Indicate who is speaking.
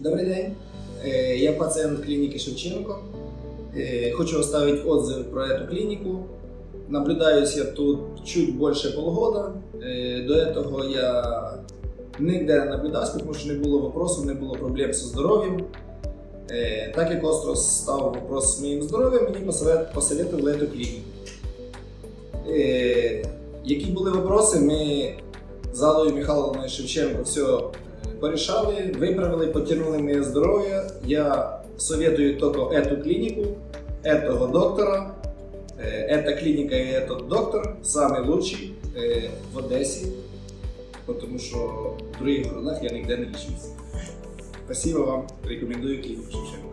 Speaker 1: Добрий день. Е, Я пацієнт клініки Шевченко. Е, Хочу оставить отзыв про эту клинику. Наблюдаюсь я тут чуть больше полгода. Е, До этого я ніде не наблюдався, тому що не було вопросів, не було проблем зі здоров'ям. Е, Так як остро став вопрос з моїм здоров'ям, мені посовет- посоветовали эту клініку. Е, Які були вопроси, ми з Аллою Михайловною Шевченко все е, порішали, виправили, потягнули моє здоров'я. Я советую тільки эту клініку, этого доктора. Е, Эта клініка і этот доктор самый лучший е, в Одесі, тому що в других городах я ніде не лічився. Спасибо вам, рекомендую клініку Шевченко.